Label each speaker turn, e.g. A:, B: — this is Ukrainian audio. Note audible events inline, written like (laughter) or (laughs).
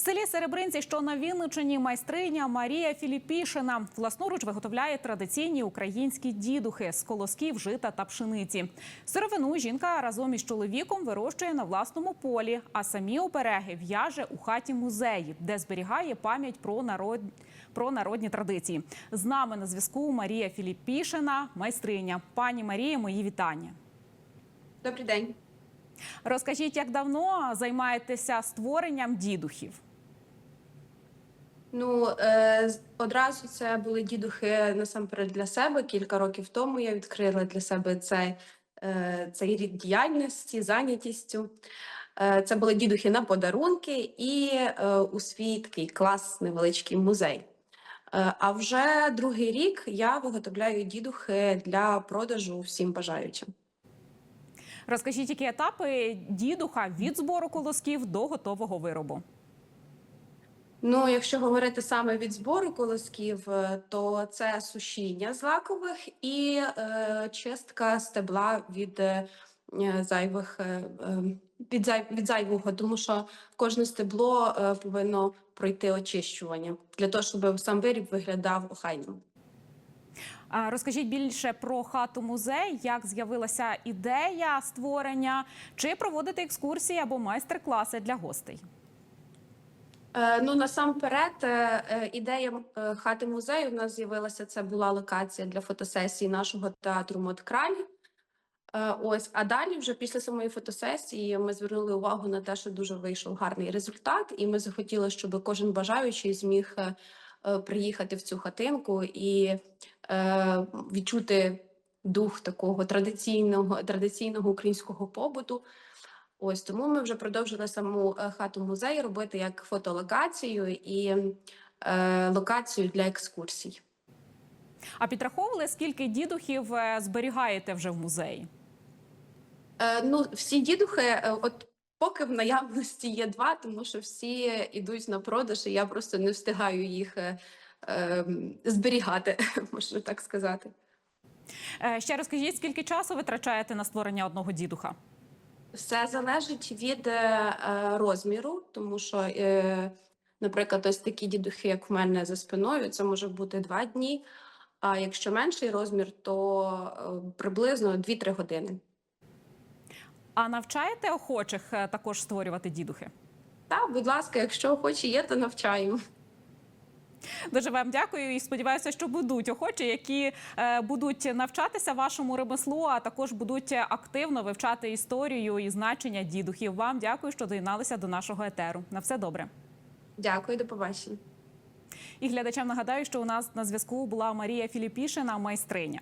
A: В селі Серебринці, що на Вінничині, майстриня Марія Філіпішина власноруч виготовляє традиційні українські дідухи з колосків, жита та пшениці. Сировину жінка разом із чоловіком вирощує на власному полі, а самі обереги в'яже у хаті музеї, де зберігає пам'ять про народ. Про народні традиції з нами на зв'язку Марія Філіпішина, майстриня. Пані Марія, мої вітання.
B: Добрий день.
A: Розкажіть, як давно займаєтеся створенням дідухів?
B: Ну е, одразу це були дідухи насамперед для себе. Кілька років тому я відкрила для себе цей, е, цей рід діяльності, зайнятістю. Е, це були дідухи на подарунки і е, у свій такий клас, невеличкий музей. А вже другий рік я виготовляю дідухи для продажу всім бажаючим.
A: Розкажіть, які етапи дідуха від збору колосків до готового виробу?
B: Ну, якщо говорити саме від збору колосків, е, то це сушіння злакових і е, чистка стебла від е, зайвих е, е, від, зай, від зайвого, тому що кожне стебло е, повинно пройти очищування для того, щоб сам виріб виглядав охайним.
A: Розкажіть більше про хату музей, як з'явилася ідея створення, чи проводити екскурсії або майстер-класи для гостей?
B: Е, Ну насамперед, е, е, ідея хати музею в нас з'явилася. Це була локація для фотосесії нашого театру Модкраль. Ось, а далі, вже після самої фотосесії, ми звернули увагу на те, що дуже вийшов гарний результат, і ми захотіли, щоб кожен бажаючий зміг приїхати в цю хатинку і відчути дух такого традиційного, традиційного українського побуту. Ось тому ми вже продовжили саму е, хату музей робити як фотолокацію і е, локацію для екскурсій.
A: А підраховували, скільки дідухів е, зберігаєте вже в музеї?
B: Е, ну, всі дідухи, е, от поки в наявності є два, тому що всі йдуть на продаж, і я просто не встигаю їх е, е, зберігати, (laughs) можна так сказати.
A: Е, Ще розкажіть, скільки часу витрачаєте на створення одного дідуха?
B: Все залежить від е, е, розміру, тому що, е, наприклад, ось такі дідухи, як в мене за спиною, це може бути два дні. А якщо менший розмір, то е, приблизно 2-3 години.
A: А навчаєте охочих е, також створювати дідухи?
B: Так, будь ласка, якщо охочі є, то навчаю.
A: Дуже вам дякую і сподіваюся, що будуть охочі, які е, будуть навчатися вашому ремеслу, а також будуть активно вивчати історію і значення дідухів. Вам дякую, що доєдналися до нашого етеру. На все добре.
B: Дякую, до побачення.
A: І глядачам нагадаю, що у нас на зв'язку була Марія Філіпішина, майстриня.